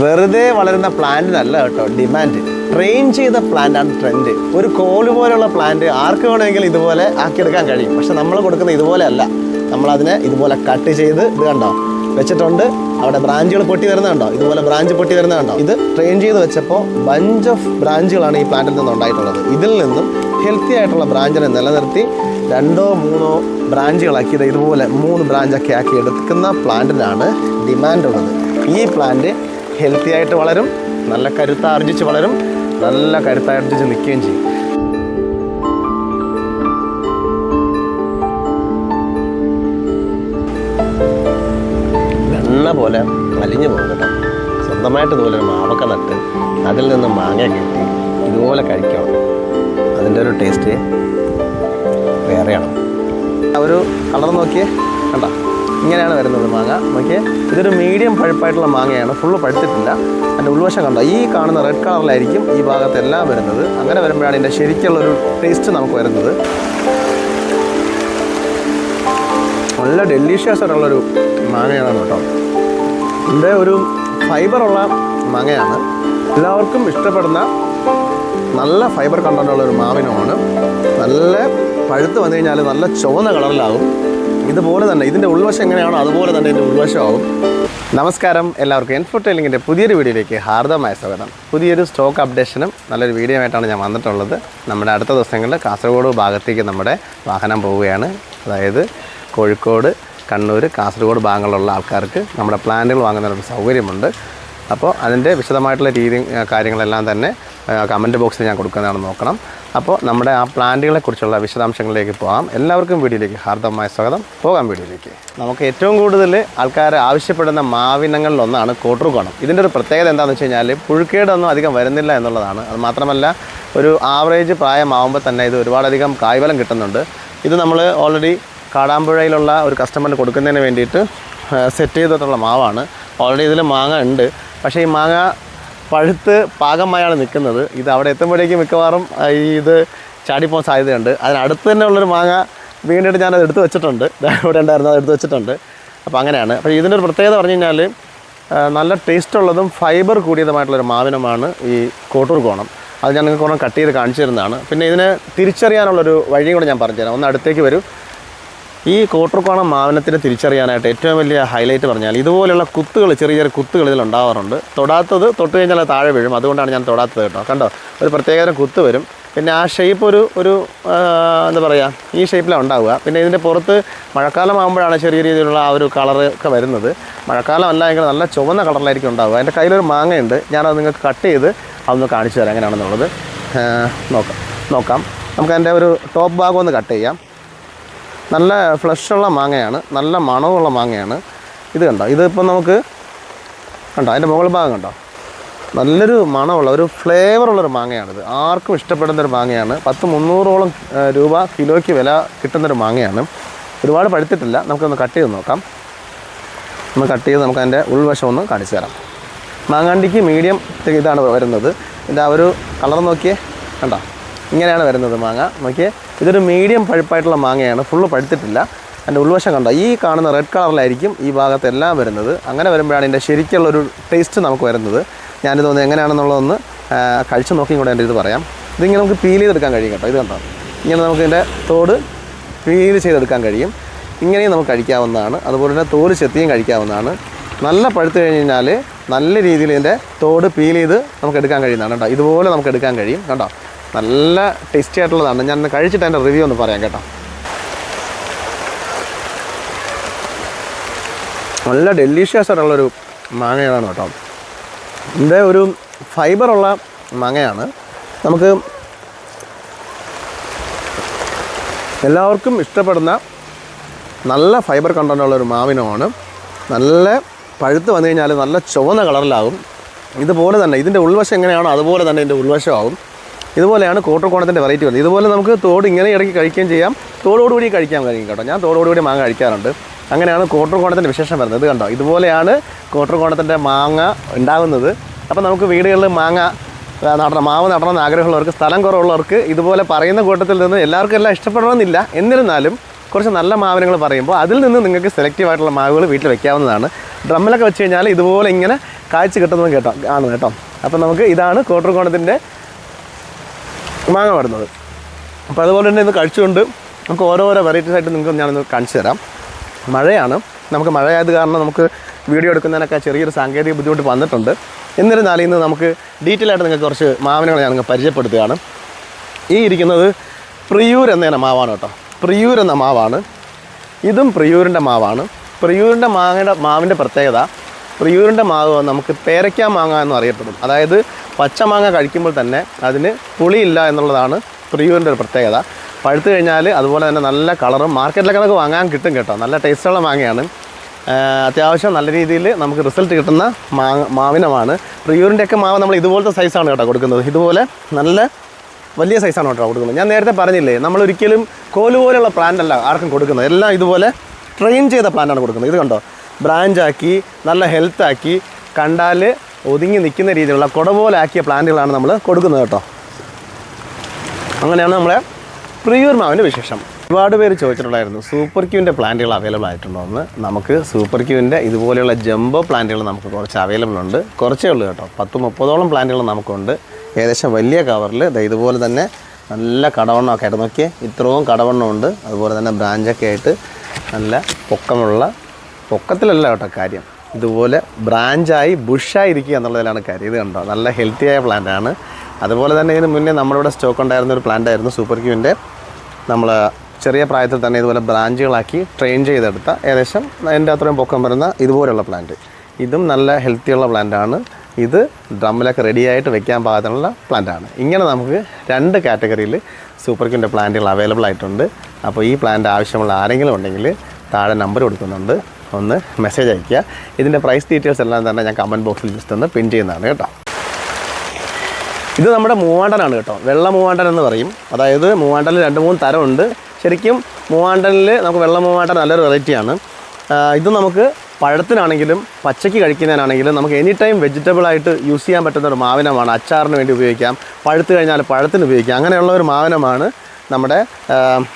വെറുതെ വളരുന്ന പ്ലാന്റിനല്ല കേട്ടോ ഡിമാൻഡ് ട്രെയിൻ ചെയ്ത പ്ലാന്റാണ് ട്രെൻഡ് ഒരു കോൽ പോലുള്ള പ്ലാന്റ് ആർക്ക് വേണമെങ്കിലും ഇതുപോലെ ആക്കിയെടുക്കാൻ കഴിയും. പക്ഷെ നമ്മൾ കൊടുക്കുന്നത് ഇതുപോലെ അല്ല. നമ്മളതിനെ ഇതുപോലെ കട്ട് ചെയ്ത് ഇത് കണ്ടോ? വെച്ചിട്ടുണ്ട്. അവിടെ ബ്രാഞ്ചുകൾ പൊട്ടി വരുന്നുണ്ടോ ഇതുപോലെ ബ്രാഞ്ച് പൊട്ടി വരുന്നുണ്ടോ ഇത് ട്രെയിൻ ചെയ്ത് വെച്ചപ്പോൾ ബഞ്ച് ഓഫ് ബ്രാഞ്ചുകളാണ് ഈ പ്ലാന്റിൽ നിന്ന് ഉണ്ടായിട്ടുള്ളത്. ഇതിൽ നിന്നും ഹെൽത്തി ആയിട്ടുള്ള ബ്രാഞ്ചിനെ നിലനിർത്തി രണ്ടോ മൂന്നോ ബ്രാഞ്ചുകളാക്കി ഇത് ഇതുപോലെ മൂന്ന് ബ്രാഞ്ചൊക്കെ ആക്കി എടുക്കുന്ന പ്ലാന്റിനാണ് ഡിമാൻഡ് ഉള്ളത്. ഈ പ്ലാന്റ് ഹെൽത്തി ആയിട്ട് വളരും നല്ല കരുത്താർജിച്ച് വളരും നല്ല കരുത്താർജിച്ച് നിൽക്കുകയും ചെയ്യും. വെണ്ണ പോലെ അലിഞ്ഞു പോകും സ്വന്തമായിട്ട് ഇതുപോലെ മാവക്ക നട്ട് അതിൽ നിന്ന് മാങ്ങ കിട്ടി ഇതുപോലെ കഴിക്കണം അതിന്റെ ഒരു ടേസ്റ്റ് വേറെയാണ്. ഒരു കളർ നോക്കിയേ കണ്ട? ഇങ്ങനെയാണ് വരുന്നത് മാങ്ങ. നോക്കിയേ ഇതൊരു മീഡിയം പഴുപ്പായിട്ടുള്ള മാങ്ങയാണ്. ഫുള്ള് പഴുത്തിട്ടില്ല. അതിന്റെ ഉൾവശം കണ്ടോ? ഈ കാണുന്ന റെഡ് കളറിലായിരിക്കും ഈ ഭാഗത്തെല്ലാം വരുന്നത്. അങ്ങനെ വരുമ്പോഴാണ് ഇതിന്റെ ശരിക്കുള്ളൊരു ടേസ്റ്റ് നമുക്ക് വരുന്നത്. നല്ല ഡെലീഷ്യസ് ആയിട്ടുള്ളൊരു മാങ്ങയാണ് കേട്ടോ. ഇതിന്റെ ഒരു ഫൈബറുള്ള മാങ്ങയാണ്. എല്ലാവർക്കും ഇഷ്ടപ്പെടുന്ന നല്ല ഫൈബർ കണ്ടന്റുള്ള ഒരു മാവിനമാണ്. നല്ല പഴുത്ത് വന്നു കഴിഞ്ഞാൽ നല്ല ചുവന്ന കളറിലാവും ഇതുപോലെ തന്നെ ഇതിന്റെ ഉൾവശം എങ്ങനെയാണോ അതുപോലെ തന്നെ ഇതിന്റെ ഉൾവശമാവും നമസ്കാരം എല്ലാവർക്കും എൻഫോർട്ടൈലിങ്ങിന്റെ പുതിയൊരു വീഡിയോയിലേക്ക് ഹാർദമായ സ്വാഗതം. പുതിയൊരു സ്റ്റോക്ക് അപ്ഡേഷനും നല്ലൊരു വീഡിയോ ആയിട്ടാണ് ഞാൻ വന്നിട്ടുള്ളത്. നമ്മുടെ അടുത്ത ദിവസങ്ങളിൽ കാസർഗോഡ് ഭാഗത്തേക്ക് നമ്മുടെ വാഹനം പോവുകയാണ്. അതായത് കോഴിക്കോട് കണ്ണൂർ കാസർഗോഡ് ഭാഗങ്ങളിലുള്ള ആൾക്കാർക്ക് നമ്മുടെ പ്ലാന്റുകൾ വാങ്ങുന്നതിനൊരു സൗകര്യമുണ്ട്. അപ്പോൾ അതിന്റെ വിശദമായിട്ടുള്ള രീതി കാര്യങ്ങളെല്ലാം തന്നെ കമന്റ് ബോക്സിൽ ഞാൻ കൊടുക്കുന്നതാണ് നോക്കണം. അപ്പോൾ നമ്മുടെ ആ പ്ലാന്റുകളെക്കുറിച്ചുള്ള വിശദാംശങ്ങളിലേക്ക് പോകാം എല്ലാവർക്കും വീഡിയോയിലേക്ക് ഹാർദമായ സ്വാഗതം. പോകാം വീഡിയോയിലേക്ക്. നമുക്ക് ഏറ്റവും കൂടുതൽ ആൾക്കാർ ആവശ്യപ്പെടുന്ന മാവിനങ്ങളിലൊന്നാണ് കോട്ടറുകോണം ഇതിന്റെ ഒരു പ്രത്യേകത എന്താണെന്ന് വെച്ച് കഴിഞ്ഞാൽ പുഴുക്കേടൊന്നും അധികം വരുന്നില്ല എന്നുള്ളതാണ്. അത് മാത്രമല്ല ഒരു ആവറേജ് പ്രായമാവുമ്പോൾ തന്നെ ഇത് ഒരുപാടധികം കായ്ഫലം കിട്ടുന്നുണ്ട്. ഇത് നമ്മൾ ഓൾറെഡി കാടാമ്പുഴയിലുള്ള ഒരു കസ്റ്റമറിന് കൊടുക്കുന്നതിന് വേണ്ടിയിട്ട് സെറ്റ് ചെയ്തിട്ടുള്ള മാവാണ്. ഓൾറെഡി ഇതിൽ മാങ്ങ ഉണ്ട്. പക്ഷേ ഈ മാങ്ങ പഴുത്ത് പാകമായാണ് നിൽക്കുന്നത്. ഇത് അവിടെ എത്തുമ്പോഴേക്കും മിക്കവാറും ഈ ഇത് ചാടിപ്പോകാൻ സാധ്യതയുണ്ട്. അതിനടുത്ത് തന്നെ ഉള്ളൊരു മാങ്ങ വീണ്ടിട്ട് ഞാനത് എടുത്ത് വെച്ചിട്ടുണ്ട്. ഇവിടെ ഉണ്ടായിരുന്നു അത് എടുത്ത് വെച്ചിട്ടുണ്ട്. അപ്പോൾ അങ്ങനെയാണ്. അപ്പോൾ ഇതിന്റെ ഒരു പ്രത്യേകത പറഞ്ഞു കഴിഞ്ഞാൽ നല്ല ടേസ്റ്റ് ഉള്ളതും ഫൈബർ കൂടിയതുമായിട്ടുള്ളൊരു മാവിനമാണ് ഈ കോട്ടൂർ കോണം. അത് ഞാൻ നിങ്ങൾക്ക് ഒരെണ്ണം കട്ട് ചെയ്ത് കാണിച്ചു തരുന്നതാണ്. പിന്നെ ഇതിനെ തിരിച്ചറിയാനുള്ളൊരു വഴിയും കൂടെ ഞാൻ പറഞ്ഞുതരാം ഒന്ന് അടുത്തേക്ക് വരൂ. ഈ കോട്ടർക്കോണം മാവനത്തിനെ തിരിച്ചറിയാനായിട്ട് ഏറ്റവും വലിയ ഹൈലൈറ്റ് പറഞ്ഞാൽ ഇതുപോലെയുള്ള കുത്തുകൾ ചെറിയ ചെറിയ കുത്തുകൾ ഇതിൽ ഉണ്ടാവാറുണ്ട്. തൊടാത്തത് തൊട്ട് കഴിഞ്ഞാൽ താഴെ വീഴും. അതുകൊണ്ടാണ് ഞാൻ തൊടാത്തത് കേട്ടോ. കണ്ടോ? ഒരു പ്രത്യേകതരം കുത്ത് വരും. പിന്നെ ആ ഷേപ്പ് ഒരു ഒരു എന്താ പറയുക ഈ ഷേപ്പിലാണ് ഉണ്ടാവുക. പിന്നെ ഇതിന്റെ പുറത്ത് മഴക്കാലം ആകുമ്പോഴാണ് ചെറിയ രീതിയിലുള്ള ആ ഒരു കളർ ഒക്കെ വരുന്നത്. മഴക്കാലം അല്ല എങ്കിൽ നല്ല ചുവന്ന കളറിലായിരിക്കും ഉണ്ടാവുക. എന്റെ കയ്യിലൊരു മാങ്ങയുണ്ട്. ഞാനത് നിങ്ങൾക്ക് കട്ട് ചെയ്ത് അതൊന്ന് കാണിച്ചു തരാം എങ്ങനെയാണെന്നുള്ളത്. നോക്കാം. നോക്കാം. നമുക്ക് അതിന്റെ ഒരു ടോപ്പ് ഭാഗം ഒന്ന് കട്ട് ചെയ്യാം. നല്ല ഫ്ലഷുള്ള മാങ്ങയാണ് നല്ല മണമുള്ള മാങ്ങയാണ്. ഇത് കണ്ടോ? ഇതിപ്പോൾ നമുക്ക് കണ്ടോ? അതിന്റെ മുകൾ ഭാഗം കണ്ടോ? നല്ലൊരു മണമുള്ള ഒരു ഫ്ലേവറുള്ളൊരു മാങ്ങയാണിത്. ആർക്കും ഇഷ്ടപ്പെടുന്ന ഒരു മാങ്ങയാണ്. പത്ത് മുന്നൂറോളം രൂപ കിലോയ്ക്ക് വില കിട്ടുന്നൊരു മാങ്ങയാണ്. ഒരുപാട് പഴുത്തിട്ടില്ല. നമുക്കൊന്ന് കട്ട് ചെയ്ത് നോക്കാം. ഒന്ന് കട്ട് ചെയ്ത് നമുക്ക് അതിന്റെ ഉൾവശം ഒന്ന് കാണിച്ചു തരാം. മാങ്ങാണ്ടിക്ക് മീഡിയം ഇതാണ് വരുന്നത്. ഇതിന്റെ ആ ഒരു കളർ നോക്കിയേ കണ്ടോ? ഇങ്ങനെയാണ് വരുന്നത് മാങ്ങ. നോക്കിയേ ഇതൊരു മീഡിയം പഴുപ്പായിട്ടുള്ള മാങ്ങയാണ്. ഫുള്ള് പഴുത്തിട്ടില്ല. അതിന്റെ ഉൾവശം കണ്ടോ? ഈ കാണുന്ന റെഡ് കളറിലായിരിക്കും ഈ ഭാഗത്തെല്ലാം വരുന്നത്. അങ്ങനെ വരുമ്പോഴാണ് ഇതിന്റെ ശരിക്കുള്ളൊരു ടേസ്റ്റ് നമുക്ക് വരുന്നത്. ഞാനിതൊന്ന് എങ്ങനെയാണെന്നുള്ളതൊന്ന് കഴിച്ചു നോക്കിയും കൂടെ എന്റെ ഇത് പറയാം. ഇതിങ്ങനെ നമുക്ക് പീൽ ചെയ്തെടുക്കാൻ കഴിയും കേട്ടോ. ഇത് കണ്ടോ? ഇങ്ങനെ നമുക്ക് ഇതിന്റെ തോട് പീൽ ചെയ്തെടുക്കാൻ കഴിയും. ഇങ്ങനെയും നമുക്ക് കഴിക്കാവുന്നതാണ്. അതുപോലെ തന്നെ തോട് ചെത്തിയും കഴിക്കാവുന്നതാണ്. നല്ല പഴുത്തു കഴിഞ്ഞാൽ നല്ല രീതിയിൽ ഇതിന്റെ തോട് പീൽ ചെയ്ത് നമുക്ക് എടുക്കാൻ കഴിയുന്നതാണ് കേട്ടോ. ഇതുപോലെ നമുക്ക് എടുക്കാൻ കഴിയും. കണ്ടോ? നല്ല ടേസ്റ്റി ആയിട്ടുള്ളതാണ്. ഞാൻ കഴിച്ചിട്ട് അതിന്റെ റിവ്യൂ ഒന്ന് പറയാം കേട്ടോ. നല്ല ഡെലീഷ്യസ് ആയിട്ടുള്ളൊരു മാങ്ങയാണ് കേട്ടോ. ഇതിന്റെ ഒരു ഫൈബറുള്ള മാങ്ങയാണ്. നമുക്ക് എല്ലാവർക്കും ഇഷ്ടപ്പെടുന്ന നല്ല ഫൈബർ കണ്ടൊരു മാവിനമാണ് നല്ല പഴുത്ത് വന്നു കഴിഞ്ഞാൽ നല്ല ചുവന്ന കളറിലാകും ഇതുപോലെ തന്നെ ഇതിന്റെ ഉൾവശം എങ്ങനെയാണോ അതുപോലെ തന്നെ ഇതിന്റെ ഉൾവശമാകും ഇതുപോലെയാണ് കോട്ടർക്കോണത്തിന്റെ വെറൈറ്റി വരുന്നത്. ഇതുപോലെ നമുക്ക് തോട് ഇങ്ങനെ ഇടയ്ക്ക് കഴിക്കുകയും ചെയ്യാം. തോടോടുകൂടി കഴിക്കാൻ കഴിയും കേട്ടോ. ഞാൻ തോടോടുകൂടി മാങ്ങ കഴിക്കാറുണ്ട്. അങ്ങനെയാണ് കോട്ടർകോണത്തിന്റെ വിശേഷം വരുന്നത് കണ്ടോ? ഇതുപോലെയാണ് കോട്ടർകോണത്തിന്റെ മാങ്ങ ഉണ്ടാകുന്നത്. അപ്പോൾ നമുക്ക് വീടുകളിൽ മാങ്ങ നടണം മാവ് നടണമെന്ന് ആഗ്രഹമുള്ളവർക്ക് സ്ഥലം കുറവുള്ളവർക്ക് ഇതുപോലെ പറയുന്ന കൂട്ടത്തിൽ നിന്ന് എല്ലാവർക്കും എല്ലാം ഇഷ്ടപ്പെടണമെന്നില്ല. എന്നിരുന്നാലും കുറച്ച് നല്ല മാവിനങ്ങൾ പറയുമ്പോൾ അതിൽ നിന്ന് നിങ്ങൾക്ക് സെലക്റ്റീവ് ആയിട്ടുള്ള മാവുകൾ വീട്ടിൽ വെക്കാവുന്നതാണ്. ഡ്രമ്മിലൊക്കെ വെച്ച് കഴിഞ്ഞാൽ ഇതുപോലെ ഇങ്ങനെ കാഴ്ച കിട്ടുന്നതും കേട്ടോ ആണ് കേട്ടോ. അപ്പോൾ നമുക്ക് ഇതാണ് കോട്ടർകോണത്തിന്റെ മാങ്ങ വരുന്നത്. അപ്പോൾ അതുപോലെ തന്നെ ഇത് കഴിച്ചുകൊണ്ട് നമുക്ക് ഓരോ ഓരോ വെറൈറ്റീസ് ആയിട്ട് നിങ്ങൾക്ക് ഞാനൊന്ന് കാണിച്ചു തരാം. മഴയാണ്. നമുക്ക് മഴയായത് കാരണം നമുക്ക് വീഡിയോ എടുക്കുന്നതിനൊക്കെ ചെറിയൊരു സാങ്കേതിക ബുദ്ധിമുട്ട് വന്നിട്ടുണ്ട്. എന്നിരുന്നാലും ഇന്ന് നമുക്ക് ഡീറ്റെയിൽ ആയിട്ട് നിങ്ങൾക്ക് കുറച്ച് മാവിനങ്ങൾ ഞാൻ നിങ്ങൾക്ക് പരിചയപ്പെടുത്തുകയാണ്. ഈ ഇരിക്കുന്നത് പ്രിയൂർ എന്ന മാവാണ് കേട്ടോ. പ്രിയൂർ എന്ന മാവാണ്. ഇതും പ്രിയൂരിന്റെ മാവാണ്. പ്രിയൂരിന്റെ മാങ്ങയുടെ മാവിന്റെ പ്രത്യേകത പ്രിയൂരിന്റെ മാവ് നമുക്ക് പേരയ്ക്ക മാങ്ങ എന്ന് അറിയപ്പെടും. അതായത് പച്ചമാങ്ങ കഴിക്കുമ്പോൾ തന്നെ അതിന് പുളിയില്ല എന്നുള്ളതാണ് പ്രിയൂരിന്റെ ഒരു പ്രത്യേകത. പഴുത്ത് കഴിഞ്ഞാൽ അതുപോലെ തന്നെ നല്ല കളറും മാർക്കറ്റിലൊക്കെ നമുക്ക് വാങ്ങാൻ കിട്ടും കേട്ടോ. നല്ല ടേസ്റ്റുള്ള മാങ്ങയാണ്. അത്യാവശ്യം നല്ല രീതിയിൽ നമുക്ക് റിസൾട്ട് കിട്ടുന്ന മാങ്ങ മാവിനമാണ്. പ്രിയൂരിന്റെയൊക്കെ മാവ് നമ്മൾ ഇതുപോലത്തെ സൈസാണ് കേട്ടോ കൊടുക്കുന്നത്. ഇതുപോലെ നല്ല വലിയ സൈസാണ് കേട്ടോ കൊടുക്കുന്നത്. ഞാൻ നേരത്തെ പറഞ്ഞില്ലേ നമ്മൾ ഒരിക്കലും കോൽ പ്ലാന്റ് അല്ല ആർക്കും കൊടുക്കുന്നത്. എല്ലാം ഇതുപോലെ ട്രെയിൻ ചെയ്ത പ്ലാന്റാണ് കൊടുക്കുന്നത്. ഇത് കണ്ടോ? ബ്രാഞ്ചാക്കി നല്ല ഹെൽത്താക്കി കണ്ടാൽ ഒതുങ്ങി നിൽക്കുന്ന രീതിയിലുള്ള കുട പോലെ ആക്കിയ പ്ലാന്റുകളാണ് നമ്മൾ കൊടുക്കുന്നത് കേട്ടോ. അങ്ങനെയാണ് നമ്മളെ പ്രിയൂർ മാവിന്റെ വിശേഷം. ഒരുപാട് പേര് ചോദിച്ചിട്ടുണ്ടായിരുന്നു സൂപ്പർ ക്യൂവിന്റെ പ്ലാന്റുകൾ അവൈലബിൾ ആയിട്ടുണ്ടോ എന്ന്. നമുക്ക് സൂപ്പർ ക്യൂവിന്റെ ഇതുപോലെയുള്ള ജംബോ പ്ലാന്റുകൾ നമുക്ക് കുറച്ച് അവൈലബിൾ ഉണ്ട്. കുറച്ചേ ഉള്ളൂ കേട്ടോ. പത്ത് മുപ്പതോളം പ്ലാന്റുകൾ നമുക്കുണ്ട്. ഏകദേശം വലിയ കവറിൽ ഇതുപോലെ തന്നെ നല്ല കടവണ്ണമൊക്കെ ആയിട്ട് നോക്കിയേ. ഇത്രയും കടവണ്ണമുണ്ട്. അതുപോലെ തന്നെ ബ്രാഞ്ചൊക്കെ ആയിട്ട് നല്ല പൊക്കമുള്ള പൊക്കത്തിലല്ല കേട്ടോ കാര്യം. ഇതുപോലെ ബ്രാഞ്ചായി ബുഷായിരിക്കുക എന്നുള്ളതിലാണ് കാര്യം. ഇത് കണ്ടോ? നല്ല ഹെൽത്തിയായ ആണ്. അതുപോലെ തന്നെ ഇതിന് മുന്നേ നമ്മുടെ ഇവിടെ സ്റ്റോക്ക് ഉണ്ടായിരുന്ന ഒരു പ്ലാന്റ് ആയിരുന്നു സൂപ്പർ ക്യൂവിന്റെ നമ്മൾ ചെറിയ പ്രായത്തിൽ തന്നെ ഇതുപോലെ ബ്രാഞ്ചുകളാക്കി ട്രെയിൻ ചെയ്തെടുത്ത ഏകദേശം അതിന്റെ അത്രയും പൊക്കം വരുന്ന ഇതുപോലെയുള്ള പ്ലാന്റ് ഇതും നല്ല ഹെൽത്തിയുള്ള പ്ലാന്റാണ് ഇത് ഡ്രമ്മിലൊക്കെ റെഡിയായിട്ട് വെക്കാൻ പാകത്തിനുള്ള പ്ലാന്റാണ് ഇങ്ങനെ നമുക്ക് രണ്ട് കാറ്റഗറിയിൽ സൂപ്പർ ക്യൂന്റെ പ്ലാന്റുകൾ അവൈലബിൾ ആയിട്ടുണ്ട്. അപ്പോൾ ഈ പ്ലാന്റ് ആവശ്യമുള്ള ആരെങ്കിലും ഉണ്ടെങ്കിൽ താഴെ നമ്പർ കൊടുക്കുന്നുണ്ട്. ഒന്ന് മെസ്സേജ് അയയ്ക്കുക. ഇതിന്റെ പ്രൈസ് ഡീറ്റെയിൽസ് എല്ലാം തന്നെ ഞാൻ കമന്റ് ബോക്സിൽ ജസ്റ്റ് ഒന്ന് പിൻ ചെയ്യുന്നതാണ് കേട്ടോ. ഇത് നമ്മുടെ മൂവാണ്ടനാണ് കേട്ടോ. വെള്ള മൂവാണ്ടൻ എന്ന് പറയും. അതായത് മൂവാണ്ടനിൽ രണ്ട് മൂന്ന് തരമുണ്ട്. ശരിക്കും മൂവാണ്ടനിൽ നമുക്ക് വെള്ള മൂവാണ്ടൻ നല്ലൊരു വെറൈറ്റിയാണ് ഇത് നമുക്ക് പഴത്തിനാണെങ്കിലും പച്ചയ്ക്ക് കഴിക്കുന്നതിനാണെങ്കിലും നമുക്ക് എനി ടൈം വെജിറ്റബിളായിട്ട് യൂസ് ചെയ്യാൻ പറ്റുന്ന ഒരു മാവിനമാണ് അച്ചാറിന് വേണ്ടി ഉപയോഗിക്കാം. പഴുത്ത് കഴിഞ്ഞാൽ പഴത്തിന് ഉപയോഗിക്കാം. അങ്ങനെയുള്ള ഒരു മാവിനമാണ് നമ്മുടെ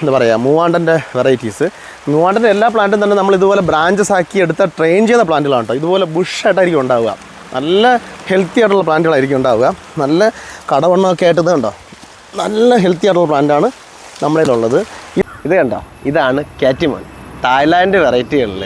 എന്താ പറയുക മൂവാണ്ടന്റെ വെറൈറ്റീസ്. മൂവാണ്ടന്റെ എല്ലാ പ്ലാന്റും തന്നെ നമ്മൾ ഇതുപോലെ ബ്രാഞ്ചസ് ആക്കി എടുത്ത ട്രെയിൻ ചെയ്ത പ്ലാന്റുകളാണ് കേട്ടോ. ഇതുപോലെ ബുഷായിട്ടായിരിക്കും ഉണ്ടാവുക. നല്ല ഹെൽത്തി ആയിട്ടുള്ള പ്ലാന്റുകളായിരിക്കും ഉണ്ടാവുക. നല്ല കടവണ്ണമൊക്കെ ആയിട്ട് കണ്ടോ? നല്ല ഹെൽത്തി ആയിട്ടുള്ള പ്ലാന്റാണ് നമ്മളിലുള്ളത് ഇത് കണ്ടോ? ഇതാണ് കാറ്റിമോൺ. തായ്ലാൻഡ് വെറൈറ്റികളിൽ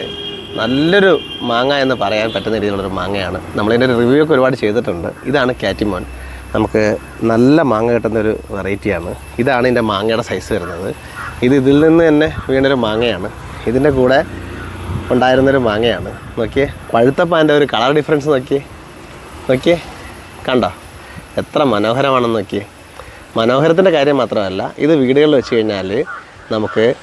നല്ലൊരു മാങ്ങ എന്ന് പറയാൻ പറ്റുന്ന രീതിയിലുള്ളൊരു മാങ്ങയാണ്. നമ്മളിതിന്റെ റിവ്യൂ ഒക്കെ ഒരുപാട് ചെയ്തിട്ടുണ്ട്. ഇതാണ് കാറ്റിമോൺ. നമുക്ക് നല്ല മാങ്ങ കിട്ടുന്ന ഒരു വെറൈറ്റിയാണ്. ഇതാണ് ഇതിന്റെ മാങ്ങയുടെ സൈസ് വരുന്നത്. ഇത് ഇതിൽ നിന്ന് തന്നെ വീണൊരു മാങ്ങയാണ്. ഇതിന്റെ കൂടെ ഉണ്ടായിരുന്നൊരു മാങ്ങയാണ്. നോക്കിയേ പഴുത്തപ്പാന്റെ ഒരു കളർ ഡിഫറൻസ് നോക്കിയേ. നോക്കിയേ കണ്ടോ? എത്ര മനോഹരമാണെന്ന് നോക്കിയേ. മനോഹരത്തിന്റെ കാര്യം മാത്രമല്ല ഇത് വീടുകളിൽ വെച്ച് കഴിഞ്ഞാൽ നമുക്ക്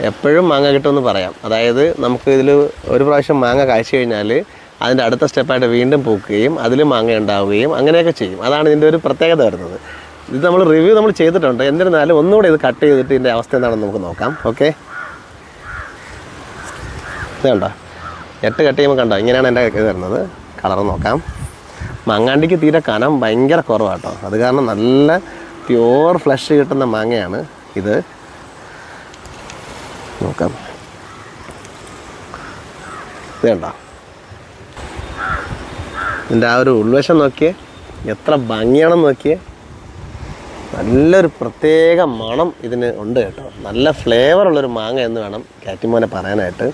എപ്പോഴും മാങ്ങ കിട്ടുമെന്ന് പറയാം. അതായത് നമുക്ക് ഇതിൽ ഒരു പ്രാവശ്യം മാങ്ങ കാഴ്ച കഴിഞ്ഞാൽ അതിന്റെ അടുത്ത സ്റ്റെപ്പായിട്ട് വീണ്ടും പൂക്കുകയും അതിലും മാങ്ങ ഉണ്ടാവുകയും അങ്ങനെയൊക്കെ ചെയ്യും. അതാണ് ഇതിന്റെ ഒരു പ്രത്യേകത വരുന്നത്. ഇത് നമ്മൾ റിവ്യൂ നമ്മൾ ചെയ്തിട്ടുണ്ട്. എന്നിരുന്നാലും ഒന്നുകൂടെ ഇത് കട്ട് ചെയ്തിട്ട് ഇതിന്റെ അവസ്ഥ എന്താണെന്ന് നമുക്ക് നോക്കാം. ഓക്കെ? ഇതുണ്ടോ എട്ട് കട്ട് ചെയ്യുമ്പോൾ കണ്ടോ? ഇങ്ങനെയാണ് എന്റെ ഇത് വരുന്നത്. കളർ നോക്കാം. മാങ്ങാണ്ടിക്ക് തീരെ കനം ഭയങ്കര കുറവാട്ടോ അത് കാരണം നല്ല പ്യുവർ ഫ്ലഷ് കിട്ടുന്ന മാങ്ങയാണ് ഇത്. നോക്കാം. ഇതുണ്ടോ ഇതിന്റെ ആ ഒരു ഉൾവശം നോക്കിയേ. എത്ര ഭംഗിയാണെന്ന് നോക്കിയേ. നല്ലൊരു പ്രത്യേക മണം ഇതിന് ഉണ്ട് കേട്ടോ. നല്ല ഫ്ലേവർ ഉള്ളൊരു മാങ്ങ എന്ന് വേണം കാറ്റിമോനെ പറയാനായിട്ട്.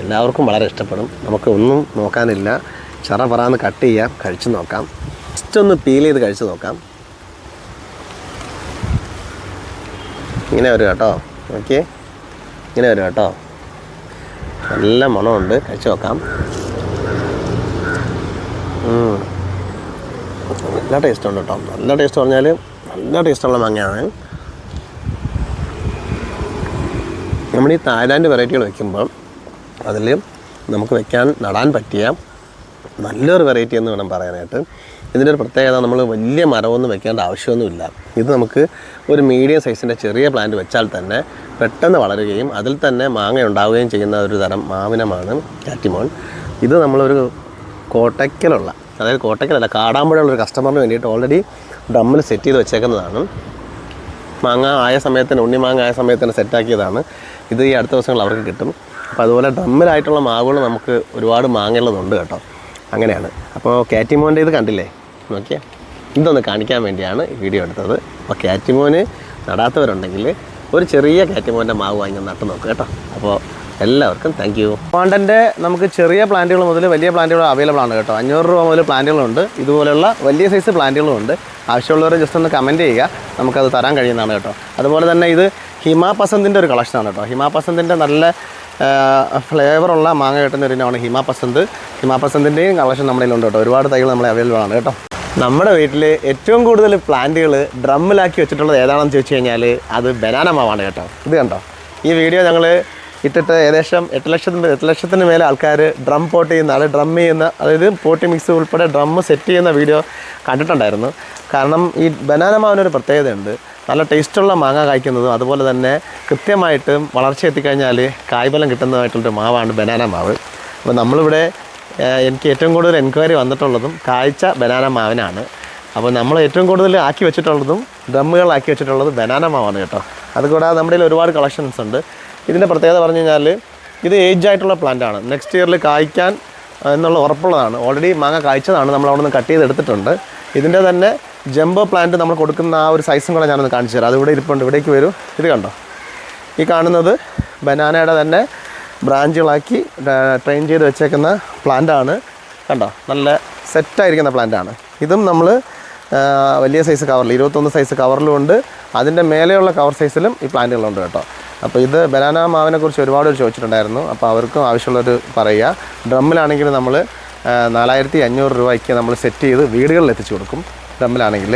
എല്ലാവർക്കും വളരെ ഇഷ്ടപ്പെടും. നമുക്ക് ഒന്നും നോക്കാനില്ല. ചിറ പറന്ന് കട്ട് ചെയ്യാം. കഴിച്ചു നോക്കാം. ജസ്റ്റ് ഒന്ന് പീൽ ചെയ്ത് കഴിച്ചു നോക്കാം. ഇങ്ങനെ വരും കേട്ടോ. ഓക്കെ ഇങ്ങനെ വരും കേട്ടോ. നല്ല മണമുണ്ട്. കഴിച്ചു നോക്കാം. നല്ല ടേസ്റ്റ് ഉണ്ട് കേട്ടോ. നല്ല ടേസ്റ്റ് പറഞ്ഞാൽ നല്ല ടേസ്റ്റുള്ള മാങ്ങയാണ്. നമ്മൾ ഈ തായ്ലാൻഡ് വെറൈറ്റികൾ വെക്കുമ്പോൾ അതിൽ നമുക്ക് വെക്കാൻ നടാൻ പറ്റിയ നല്ലൊരു വെറൈറ്റി എന്ന് വേണം പറയാനായിട്ട്. ഇതിന്റെ ഒരു പ്രത്യേകത നമ്മൾ വലിയ മരമൊന്നും വെക്കേണ്ട ആവശ്യമൊന്നുമില്ല. ഇത് നമുക്ക് ഒരു മീഡിയം സൈസിന്റെ ചെറിയ പ്ലാന്റ് വെച്ചാൽ തന്നെ പെട്ടെന്ന് വളരുകയും അതിൽ തന്നെ മാങ്ങ ഉണ്ടാവുകയും ചെയ്യുന്ന ഒരു തരം മാവിനമാണ് കാറ്റിമോൺ. ഇത് നമ്മളൊരു കോട്ടയ്ക്കലുള്ള അതായത് കോട്ടയ്ക്കലല്ല കാടാമ്പുഴയുള്ള ഒരു കസ്റ്റമറിന് വേണ്ടിയിട്ട് ഓൾറെഡി ഡമ്മിൽ സെറ്റ് ചെയ്ത് വെച്ചേക്കുന്നതാണ്. മാങ്ങ ആയ സമയത്തിന് ഉണ്ണി മാങ്ങ ആയ സമയത്തിന് സെറ്റാക്കിയതാണ് ഇത് ഈ അടുത്ത ദിവസങ്ങൾ അവർക്ക് കിട്ടും. അപ്പോൾ അതുപോലെ ഡമ്മിലായിട്ടുള്ള മാവുകൾ നമുക്ക് ഒരുപാട് മാങ്ങയുള്ളതുണ്ട് കേട്ടോ. അങ്ങനെയാണ്. അപ്പോൾ കാറ്റിമോന്റെ ഇത് കണ്ടില്ലേ? നോക്കിയാൽ ഇതൊന്ന് കാണിക്കാൻ വേണ്ടിയാണ് വീഡിയോ എടുത്തത്. അപ്പോൾ കാറ്റിമോന് നടാത്തവരുണ്ടെങ്കിൽ ഒരു ചെറിയ കാറ്റിമോന്റെ മാവ് വാങ്ങി നട്ട് നോക്കുക കേട്ടോ. അപ്പോൾ എല്ലാവർക്കും താങ്ക് യു പാണ്ടന്റെ നമുക്ക് ചെറിയ പ്ലാന്റുകൾ മുതൽ വലിയ പ്ലാന്റുകൾ അവൈലബിൾ ആണ് കേട്ടോ. അഞ്ഞൂറ് രൂപ മുതൽ പ്ലാന്റുകളുണ്ട് ഇതുപോലെയുള്ള വലിയ സൈസ് പ്ലാന്റുകളും ഉണ്ട്. ആവശ്യമുള്ളവർ ജസ്റ്റ് ഒന്ന് കമന്റ് ചെയ്യുക. നമുക്കത് തരാൻ കഴിയുന്നതാണ് കേട്ടോ. അതുപോലെ തന്നെ ഇത് ഹിമാ പസന്തിന്റെ ഒരു കളക്ഷനാണ് കേട്ടോ. ഹിമാ പസന്തിന്റെ നല്ല ഫ്ലേവറുള്ള മാങ്ങ കിട്ടുന്ന ഒരു ഇനമാണ് ഹിമാപസന്ത് പസന്ത്. ഹിമാ പസന്തിന്റെയും കളക്ഷൻ നമ്മുടെ ഉണ്ട് കേട്ടോ. ഒരുപാട് തൈകൾ നമ്മളെ അവൈലബിൾ ആണ് കേട്ടോ. നമ്മുടെ വീട്ടിൽ ഏറ്റവും കൂടുതൽ പ്ലാന്റുകൾ ഡ്രമ്മിലാക്കി വെച്ചിട്ടുള്ളത് ഏതാണെന്ന് ചോദിച്ചു കഴിഞ്ഞാൽ അത് ബനാന മാവാണ് കേട്ടോ. ഇത് കണ്ടോ? ഈ വീഡിയോ ഞങ്ങൾ ഇട്ടിട്ട് ഏകദേശം എട്ട് ലക്ഷത്തിന് എട്ട് ലക്ഷത്തിന് മേലെ ആൾക്കാർ ഡ്രം പോട്ട് ചെയ്യുന്ന അത് ഡ്രം ചെയ്യുന്ന അതായത് പോട്ടി മിക്സ് ഉൾപ്പെടെ ഡ്രം സെറ്റ് ചെയ്യുന്ന വീഡിയോ കണ്ടിട്ടുണ്ടായിരുന്നു. കാരണം ഈ ബനാന മാവിനൊരു പ്രത്യേകതയുണ്ട്. നല്ല ടേസ്റ്റുള്ള മാങ്ങ കായ്ക്കുന്നതും അതുപോലെ തന്നെ കൃത്യമായിട്ട് വളർച്ച എത്തിക്കഴിഞ്ഞാൽ കായ്ഫലം കിട്ടുന്നതായിട്ടുള്ളൊരു മാവാണ് ബനാന മാവ്. അപ്പോൾ നമ്മളിവിടെ എനിക്ക് ഏറ്റവും കൂടുതൽ എൻക്വയറി വന്നിട്ടുള്ളതും കായ്ച്ച ബനാന മാവിനാണ്. അപ്പോൾ നമ്മൾ ഏറ്റവും കൂടുതൽ ആക്കി വെച്ചിട്ടുള്ളതും ഡ്രമ്മുകളാക്കി വെച്ചിട്ടുള്ളത് ബനാന മാവാണ് കേട്ടോ. അതുകൂടാതെ നമ്മുടെ ഒരുപാട് കളക്ഷൻസ് ഉണ്ട്. ഇതിന്റെ പ്രത്യേകത പറഞ്ഞു കഴിഞ്ഞാൽ ഇത് ഏജ് ആയിട്ടുള്ള പ്ലാന്റ് ആണ്. നെക്സ്റ്റ് ഇയറിൽ കായ്ക്കാൻ എന്നുള്ള ഉറപ്പുള്ളതാണ്. ഓൾറെഡി മാങ്ങ കായ്ച്ചതാണ്. നമ്മൾ അവിടെ നിന്ന് കട്ട് ചെയ്തെടുത്തിട്ടുണ്ട് ഇതിന്റെ തന്നെ ജംബോ പ്ലാന്റ് നമ്മൾ കൊടുക്കുന്ന ആ ഒരു സൈസും കൂടെ ഞാനൊന്ന് കാണിച്ചു തരാം. അതിവിടെ ഇരിപ്പുണ്ട്. ഇവിടേക്ക് വരും. ഇത് കണ്ടോ? ഈ കാണുന്നത് ബനാനയുടെ തന്നെ ബ്രാഞ്ചുകളാക്കി ട്രെയിൻ ചെയ്ത് വെച്ചേക്കുന്ന പ്ലാന്റാണ് കണ്ടോ? നല്ല സെറ്റായിരിക്കുന്ന പ്ലാന്റാണ് ഇതും നമ്മൾ വലിയ സൈസ് കവറിൽ ഇരുപത്തൊന്ന് സൈസ് കവറിലും ഉണ്ട്. അതിന്റെ മേലെയുള്ള കവർ സൈസിലും ഈ പ്ലാന്റുകളുണ്ട് കേട്ടോ. അപ്പോൾ ഇത് ബനാന മാവിനെ കുറിച്ച് ഒരുപാട് ചോദിച്ചിട്ടുണ്ടായിരുന്നു. അപ്പോൾ അവർക്കും ആവശ്യമുള്ളവർ പറയുക. ഡ്രമ്മിലാണെങ്കിൽ നമ്മൾ നാലായിരത്തി അഞ്ഞൂറ് രൂപയ്ക്ക് നമ്മൾ സെറ്റ് ചെയ്ത് വീടുകളിൽ എത്തിച്ചു കൊടുക്കും. ഡ്രമ്മിലാണെങ്കിൽ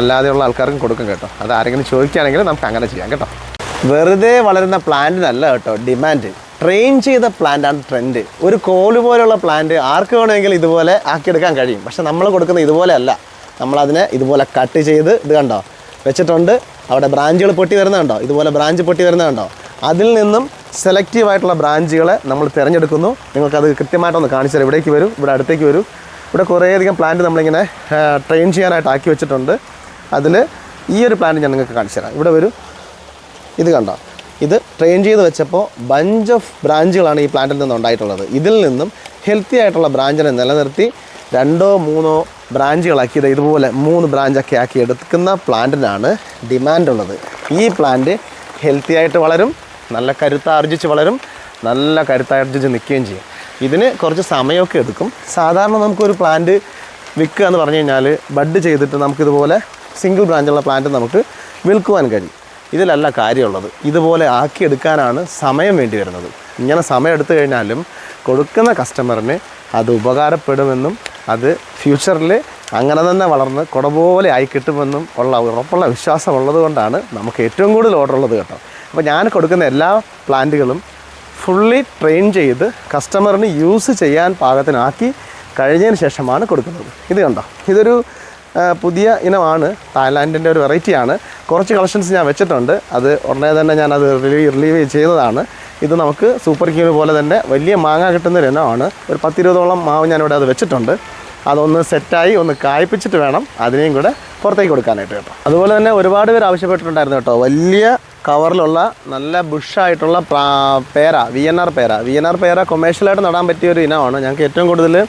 അല്ലാതെയുള്ള ആൾക്കാർക്കും കൊടുക്കും കേട്ടോ. അത് ആരെങ്കിലും ചോദിക്കുകയാണെങ്കിൽ നമുക്ക് അങ്ങനെ ചെയ്യാം കേട്ടോ. വെറുതെ വളരുന്ന പ്ലാന്റിനല്ല കേട്ടോ ഡിമാൻഡ് ട്രെയിൻ ചെയ്ത പ്ലാന്റ് ആണ് ട്രെൻഡ് ഒരു കോൽ പോലുള്ള പ്ലാന്റ് ആർക്ക് വേണമെങ്കിലും ഇതുപോലെ ആക്കിയെടുക്കാൻ കഴിയും. പക്ഷെ നമ്മൾ കൊടുക്കുന്നത് ഇതുപോലെ അല്ല. നമ്മളതിനെ ഇതുപോലെ കട്ട് ചെയ്ത് ഇത് കണ്ടോ? വെച്ചിട്ടുണ്ട്. അവിടെ ബ്രാഞ്ചുകൾ പൊട്ടി വരുന്നുണ്ടോ ഇതുപോലെ ബ്രാഞ്ച് പൊട്ടി വരുന്നുണ്ടോ അതിൽ നിന്നും സെലക്റ്റീവ് ആയിട്ടുള്ള ബ്രാഞ്ചുകളെ നമ്മൾ തിരഞ്ഞെടുക്കുന്നു. നിങ്ങൾക്കത് കൃത്യമായിട്ടൊന്ന് കാണിച്ചു തരാം. ഇവിടേക്ക് വരൂ ഇവിടെ അടുത്തേക്ക് വരും. ഇവിടെ കുറേയധികം പ്ലാന്റ് നമ്മളിങ്ങനെ ട്രെയിൻ ചെയ്യാനായിട്ട് ആക്കി വെച്ചിട്ടുണ്ട്. അതിൽ ഈ ഒരു പ്ലാന്റ് ഞാൻ നിങ്ങൾക്ക് കാണിച്ചു തരാം. ഇവിടെ വരും. ഇത് കണ്ടോ? ഇത് ട്രെയിൻ ചെയ്ത് വെച്ചപ്പോൾ ബഞ്ച് ഓഫ് ബ്രാഞ്ചുകളാണ് ഈ പ്ലാന്റിൽ നിന്ന് ഉണ്ടായിട്ടുള്ളത്. ഇതിൽ നിന്നും ഹെൽത്തി ആയിട്ടുള്ള ബ്രാഞ്ചിനെ നിലനിർത്തി രണ്ടോ മൂന്നോ ബ്രാഞ്ചുകളാക്കി ഇത് ഇതുപോലെ മൂന്ന് ബ്രാഞ്ചൊക്കെ ആക്കി എടുക്കുന്ന പ്ലാന്റിനാണ് ഡിമാൻഡ് ഉള്ളത്. ഈ പ്ലാന്റ് ഹെൽത്തി ആയിട്ട് വളരും നല്ല കരുത്താർജിച്ച് വളരും നല്ല കരുത്താർജിച്ച് നിൽക്കുകയും ചെയ്യും. ഇതിന് കുറച്ച് സമയമൊക്കെ എടുക്കും. സാധാരണ നമുക്കൊരു പ്ലാന്റ് വിൽക്കുക എന്ന് പറഞ്ഞു കഴിഞ്ഞാൽ ബഡ് ചെയ്തിട്ട് നമുക്കിതുപോലെ സിംഗിൾ ബ്രാഞ്ചുള്ള പ്ലാന്റ് നമുക്ക് വിൽക്കുവാൻ കഴിയും. ഇതിലല്ല കാര്യമുള്ളത്. ഇതുപോലെ ആക്കിയെടുക്കാനാണ് സമയം വേണ്ടി വരുന്നത്. ഇങ്ങനെ സമയം എടുത്തു കഴിഞ്ഞാലും കൊടുക്കുന്ന കസ്റ്റമറിന് അത് ഉപകാരപ്പെടുമെന്നും അത് ഫ്യൂച്ചറിൽ അങ്ങനെ തന്നെ വളർന്ന് കുട പോലെ ആയി കിട്ടുമെന്നും ഉള്ള ഉറപ്പുള്ള വിശ്വാസമുള്ളത് കൊണ്ടാണ് നമുക്ക് ഏറ്റവും കൂടുതൽ ഓർഡർ ഉള്ളത് കേട്ടോ. അപ്പോൾ ഞാൻ കൊടുക്കുന്ന എല്ലാ പ്ലാന്റുകളും ഫുള്ളി ട്രെയിൻ ചെയ്ത് കസ്റ്റമറിന് യൂസ് ചെയ്യാൻ പാകത്തിനാക്കി കഴിഞ്ഞതിന് ശേഷമാണ് കൊടുക്കുന്നത്. ഇത് കണ്ടോ? ഇതൊരു പുതിയ ഇനമാണ്. തായ്ലാൻഡിന്റെ ഒരു വെറൈറ്റിയാണ് കുറച്ച് കളക്ഷൻസ് ഞാൻ വെച്ചിട്ടുണ്ട്. അത് ഉടനെ തന്നെ ഞാൻ അത് റിലീവ് റിലീവ് ചെയ്തതാണ്. ഇത് നമുക്ക് സൂപ്പർ ക്യൂന് പോലെ തന്നെ വലിയ മാങ്ങ കിട്ടുന്ന ഒരു ഇനമാണ്. ഒരു പത്തിരുപതോളം മാവ് ഞാനിവിടെ അത് വെച്ചിട്ടുണ്ട്. അതൊന്ന് സെറ്റായി ഒന്ന് കായ്പ്പിച്ചിട്ട് വേണം. അതിനെയും കൂടെ പുറത്തേക്ക് കൊടുക്കാനായിട്ട് കേട്ടോ. അതുപോലെ തന്നെ ഒരുപാട് പേര് ആവശ്യപ്പെട്ടിട്ടുണ്ടായിരുന്നു കേട്ടോ. വലിയ കവറിലുള്ള നല്ല ബുഷായിട്ടുള്ള പ്രാ- വി എൻ ആർ പേര. വി എൻ ആർ പേര കൊമേഴ്ഷ്യലായിട്ട് നടാൻ പറ്റിയ ഒരു ഇനമാണ്. ഞങ്ങൾക്ക് ഏറ്റവും കൂടുതൽ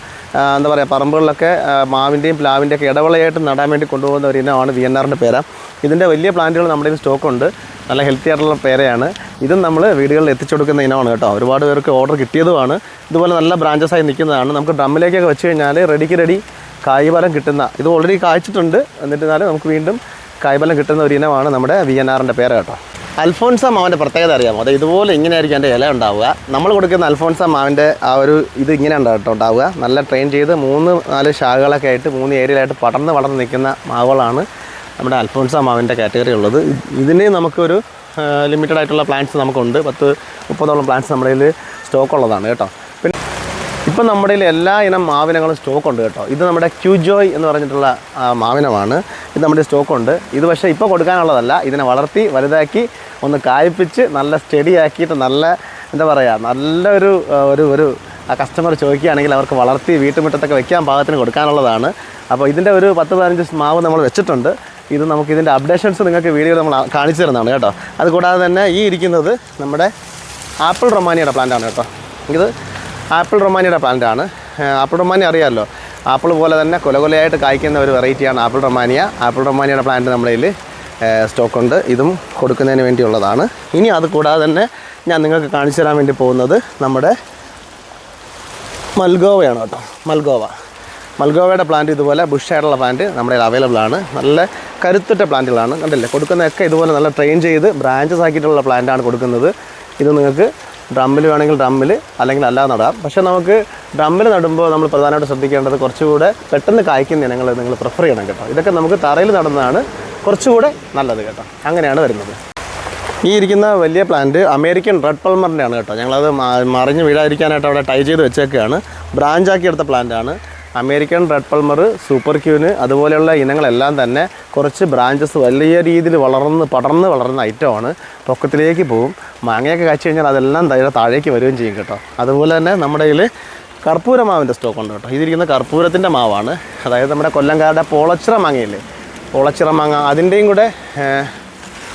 എന്താ പറയുക പറമ്പുകളിലൊക്കെ മാവിന്റെയും പ്ലാവിന്റെ ഒക്കെ ഇടവളയായിട്ട് നടാൻ വേണ്ടി കൊണ്ടുപോകുന്ന ഒരു ഇനമാണ് വി എൻ ആറിന്റെ പേര. ഇതിന്റെ വലിയ പ്ലാന്റുകൾ നമ്മുടെ കയ്യിൽ സ്റ്റോക്കുണ്ട് നല്ല ഹെൽത്തി ആയിട്ടുള്ള പേരയാണ്. ഇതും നമ്മൾ വീടുകളിൽ എത്തിച്ചു കൊടുക്കുന്ന ഇനമാണ് കേട്ടോ. ഒരുപാട് പേർക്ക് ഓർഡർ കിട്ടിയതുമാണ്. ഇതുപോലെ നല്ല ബ്രാഞ്ചസ് ആയി നിൽക്കുന്നതാണ്. നമുക്ക് ഡ്രമ്മിലേക്കൊക്കെ വെച്ച് കഴിഞ്ഞാൽ റെഡിക്ക് റെഡി കായ്ഫലം കിട്ടുന്ന ഇത് ഓൾറെഡി കായ്ച്ചിട്ടുണ്ട്. എന്നിരുന്നാലും നമുക്ക് വീണ്ടും കായ്ഫലം കിട്ടുന്ന ഒരു ഇനമാണ് നമ്മുടെ വി എൻ ആറിന്റെ പേര് കേട്ടോ. അൽഫോൺസ മാവിന്റെ പ്രത്യേകത അറിയാമോ? അത് ഇതുപോലെ ഇങ്ങനെയായിരിക്കും അതിന്റെ ഇല ഉണ്ടാവുക. നമ്മൾ കൊടുക്കുന്ന അൽഫോൺസ മാവിന്റെ ആ ഒരു ഇത് ഇങ്ങനെ കേട്ടോ ഉണ്ടാവുക. നല്ല ട്രെയിൻ ചെയ്ത് മൂന്ന് നാല് ശാഖകളൊക്കെ ആയിട്ട് മൂന്ന് ഏരിയയിലായിട്ട് പടർന്ന് വളർന്ന് നിൽക്കുന്ന മാവുകളാണ് നമ്മുടെ അൽഫോൺസ മാവിന്റെ കാറ്റഗറി ഉള്ളത്. ഇത് ഇതിന് നമുക്കൊരു ലിമിറ്റഡ് ആയിട്ടുള്ള പ്ലാന്റ്സ് നമുക്കുണ്ട്. പത്ത് മുപ്പതോളം പ്ലാന്റ്സ് നമ്മുടെ കയ്യിൽ സ്റ്റോക്ക് ഉള്ളതാണ് കേട്ടോ. ഇപ്പം നമ്മുടെ എല്ലാ ഇനം മാവിനങ്ങളും സ്റ്റോക്ക് ഉണ്ട് കേട്ടോ. ഇത് നമ്മുടെ ക്യൂജോയ് എന്ന് പറഞ്ഞിട്ടുള്ള മാവിനമാണ്. ഇത് നമ്മുടെ സ്റ്റോക്ക് ഉണ്ട്. ഇത് പക്ഷേ ഇപ്പോൾ കൊടുക്കാനുള്ളതല്ല. ഇതിനെ വളർത്തി വലുതാക്കി ഒന്ന് കായ്പ്പിച്ച് നല്ല സ്റ്റഡി ആക്കിയിട്ട് നല്ല എന്താ പറയുക നല്ലൊരു ഒരു ഒരു ആ കസ്റ്റമർ ചോദിക്കുകയാണെങ്കിൽ അവർക്ക് വളർത്തി വീട്ടുമുറ്റത്തൊക്കെ വെക്കാൻ പാകത്തിന് കൊടുക്കാനുള്ളതാണ്. അപ്പോൾ ഇതിന്റെ ഒരു പത്ത് പതിനഞ്ച് മാവ് നമ്മൾ വെച്ചിട്ടുണ്ട്. ഇത് നമുക്ക് ഇതിന്റെ അപ്ഡേഷൻസ് നിങ്ങൾക്ക് വീഡിയോ നമ്മൾ കാണിച്ചു തരുന്നതാണ് കേട്ടോ. അതുകൂടാതെ തന്നെ ഈ ഇരിക്കുന്നത് നമ്മുടെ ആപ്പിൾ റൊമാനിയുടെ പ്ലാന്റാണ് കേട്ടോ. ഇത് ആപ്പിൾ റൊമാനിയുടെ പ്ലാന്റ് ആണ് ആപ്പിൾ റൊമാനി അറിയാമല്ലോ ആപ്പിൾ പോലെ തന്നെ കൊല കൊലയായിട്ട് കായ്ക്കുന്ന ഒരു വെറൈറ്റിയാണ് ആപ്പിൾ റൊമാനിയ. ആപ്പിൾ റൊമാനിയുടെ പ്ലാന്റ് നമ്മുടെ സ്റ്റോക്ക് ഉണ്ട് ഇതും കൊടുക്കുന്നതിന് വേണ്ടിയുള്ളതാണ്. ഇനി അത് കൂടാതെ തന്നെ ഞാൻ നിങ്ങൾക്ക് കാണിച്ചു തരാൻ വേണ്ടി പോകുന്നത് നമ്മുടെ മൽഗോവയാണ് കേട്ടോ. മൽഗോവ. മൽഗോവയുടെ പ്ലാന്റ് ഇതുപോലെ ബുഷായിട്ടുള്ള പ്ലാന്റ് നമ്മുടെ അവൈലബിൾ ആണ്. നല്ല കരുത്തുറ്റ പ്ലാന്റുകളാണ് കണ്ടില്ലേ? കൊടുക്കുന്നതൊക്കെ ഇതുപോലെ നല്ല ട്രെയിൻ ചെയ്ത് ബ്രാഞ്ചസ് ആക്കിയിട്ടുള്ള പ്ലാന്റാണ് കൊടുക്കുന്നത്. ഇത് നിങ്ങൾക്ക് ഡ്രമ്മിൽ വേണമെങ്കിൽ ഡ്രമ്മിൽ അല്ലെങ്കിൽ അല്ലാതെ നടാം. പക്ഷേ നമുക്ക് ഡ്രമ്മിൽ നടുമ്പോൾ നമ്മൾ പ്രധാനമായിട്ട് ശ്രദ്ധിക്കേണ്ടത് കുറച്ചുകൂടെ പെട്ടെന്ന് കായ്ക്കുന്ന ഇനങ്ങൾ നിങ്ങൾ പ്രിഫർ ചെയ്യണം കേട്ടോ. ഇതൊക്കെ നമുക്ക് തറയിൽ നടുന്നതാണ് കുറച്ചുകൂടെ നല്ലത് കേട്ടോ. അങ്ങനെയാണ് വരുന്നത്. ഈ ഇരിക്കുന്ന വലിയ പ്ലാന്റ് അമേരിക്കൻ റെഡ് പൾമറിന്റെ ആണ് കേട്ടോ. ഞങ്ങളത് മറിഞ്ഞ് വീഴാതിരിക്കാനായിട്ട് അവിടെ ടൈ ചെയ്ത് വെച്ചേക്കുകയാണ് ബ്രാഞ്ചാക്കി എടുത്ത പ്ലാന്റ് ആണ്. American red Palmer super queen അതുപോലെയുള്ള ഇനങ്ങളെല്ലാം തന്നെ കുറച്ച് ബ്രാഞ്ചസ് വലിയ രീതിയിൽ വളർന്ന് പടർന്ന് വളർന്ന ഐറ്റമാണ്. പൊക്കത്തിലേക്ക് പോവും. മാങ്ങയൊക്കെ കാച്ചു കഴിഞ്ഞാൽ അതെല്ലാം താഴെ താഴേക്ക് വരികയും ചെയ്യും കേട്ടോ. അതുപോലെ തന്നെ നമ്മുടെ കയ്യിൽ കർപ്പൂര മാവിന്റെ സ്റ്റോക്ക് ഉണ്ട് കേട്ടോ. ഇതിരിക്കുന്ന കർപ്പൂരത്തിന്റെ മാവാണ്. അതായത് നമ്മുടെ കൊല്ലംകാരുടെ പോളച്ചിറ മാങ്ങയില്ലേ? പോളച്ചിറ മാങ്ങ അതിന്റെയും കൂടെ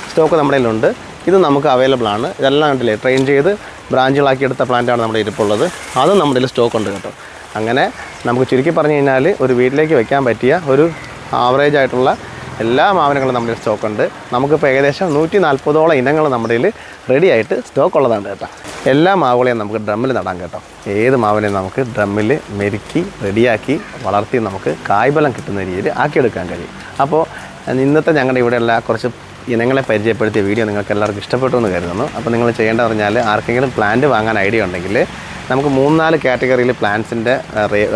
സ്റ്റോക്ക് നമ്മുടെ കയ്യിലുണ്ട്. ഇത് നമുക്ക് അവൈലബിൾ ആണ്. ഇതെല്ലാം കണ്ടില്ലേ? ട്രെയിൻ ചെയ്ത് ബ്രാഞ്ചുകളാക്കി എടുത്ത പ്ലാന്റാണ് നമ്മുടെ ഇരിപ്പുള്ളത്. അതും നമ്മുടെ സ്റ്റോക്ക് ഉണ്ട് കേട്ടോ. അങ്ങനെ നമുക്ക് ചുരുക്കി പറഞ്ഞു കഴിഞ്ഞാൽ ഒരു വീട്ടിലേക്ക് വെക്കാൻ പറ്റിയ ഒരു ആവറേജ് ആയിട്ടുള്ള എല്ലാ മാവനങ്ങളും നമ്മുടെ സ്റ്റോക്ക് ഉണ്ട്. നമുക്കിപ്പോൾ ഏകദേശം നൂറ്റി നാൽപ്പതോളം ഇനങ്ങൾ നമ്മുടെ റെഡി ആയിട്ട് സ്റ്റോക്ക് ഉള്ളതാണ് കേട്ടോ. എല്ലാ മാവുകളെയും നമുക്ക് ഡ്രമ്മിൽ നടാം കേട്ടോ. ഏത് മാവിനെയും നമുക്ക് ഡ്രമ്മിൽ മെരുക്കി റെഡിയാക്കി വളർത്തി നമുക്ക് കായ്ബലം കിട്ടുന്ന രീതിയിൽ ആക്കിയെടുക്കാൻ കഴിയും. അപ്പോൾ ഇന്നത്തെ ഞങ്ങളുടെ ഇവിടെയുള്ള കുറച്ച് ഇനങ്ങളെ പരിചയപ്പെടുത്തിയ വീഡിയോ നിങ്ങൾക്ക് എല്ലാവർക്കും ഇഷ്ടപ്പെട്ടു എന്ന് കരുതുന്നു. അപ്പോൾ നിങ്ങൾ ചെയ്യേണ്ടത് പറഞ്ഞാൽ ആർക്കെങ്കിലും പ്ലാന്റ് വാങ്ങാൻ ഐഡിയ ഉണ്ടെങ്കിൽ നമുക്ക് മൂന്നാൽ കാറ്റഗറിയിൽ പ്ലാന്റ്സിന്റെ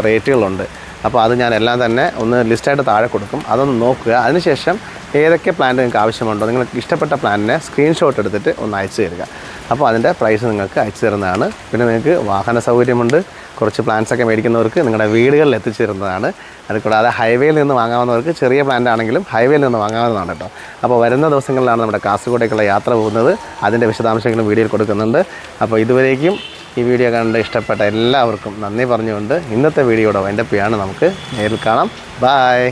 റേറ്റുകളുണ്ട്. അപ്പോൾ അത് ഞാൻ എല്ലാം തന്നെ ഒന്ന് ലിസ്റ്റായിട്ട് താഴെ കൊടുക്കും. അതൊന്ന് നോക്കുക. അതിനുശേഷം ഏതൊക്കെ പ്ലാന്റ് നിങ്ങൾക്ക് ആവശ്യമുണ്ടോ നിങ്ങൾക്ക് ഇഷ്ടപ്പെട്ട പ്ലാനിനെ സ്ക്രീൻഷോട്ട് എടുത്തിട്ട് ഒന്ന് അയച്ചു തരിക. അപ്പോൾ അതിന്റെ പ്രൈസ് നിങ്ങൾക്ക് അയച്ചു തരുന്നതാണ്. പിന്നെ നിങ്ങൾക്ക് വാഹന സൗകര്യമുണ്ട്. കുറച്ച് പ്ലാന്റ്സ് ഒക്കെ മേടിക്കുന്നവർക്ക് നിങ്ങളുടെ വീടുകളിൽ എത്തിച്ചു തരുന്നതാണ് അത് കൂടാതെ ഹൈവേയിൽ നിന്ന് വാങ്ങാവുന്നവർക്ക് ചെറിയ പ്ലാന്റ് ആണെങ്കിലും ഹൈവേയിൽ നിന്ന് വാങ്ങാവുന്നതാണ് കേട്ടോ. അപ്പോൾ വരുന്ന ദിവസങ്ങളിലാണ് നമ്മുടെ കാസർഗോഡേക്കുള്ള യാത്ര പോകുന്നത്. അതിന്റെ വിശദാംശങ്ങളും വീഡിയോയിൽ കൊടുക്കുന്നുണ്ട്. അപ്പോൾ ഇതുവരേക്കും ഈ വീഡിയോ കണ്ട് ഇഷ്ടപ്പെട്ട എല്ലാവർക്കും നന്ദി പറഞ്ഞുകൊണ്ട് ഇന്നത്തെ വീഡിയോയുടെ വൈൻഡപ്പിയാണ് നമുക്ക് നേരിൽ കാണാം. ബായ്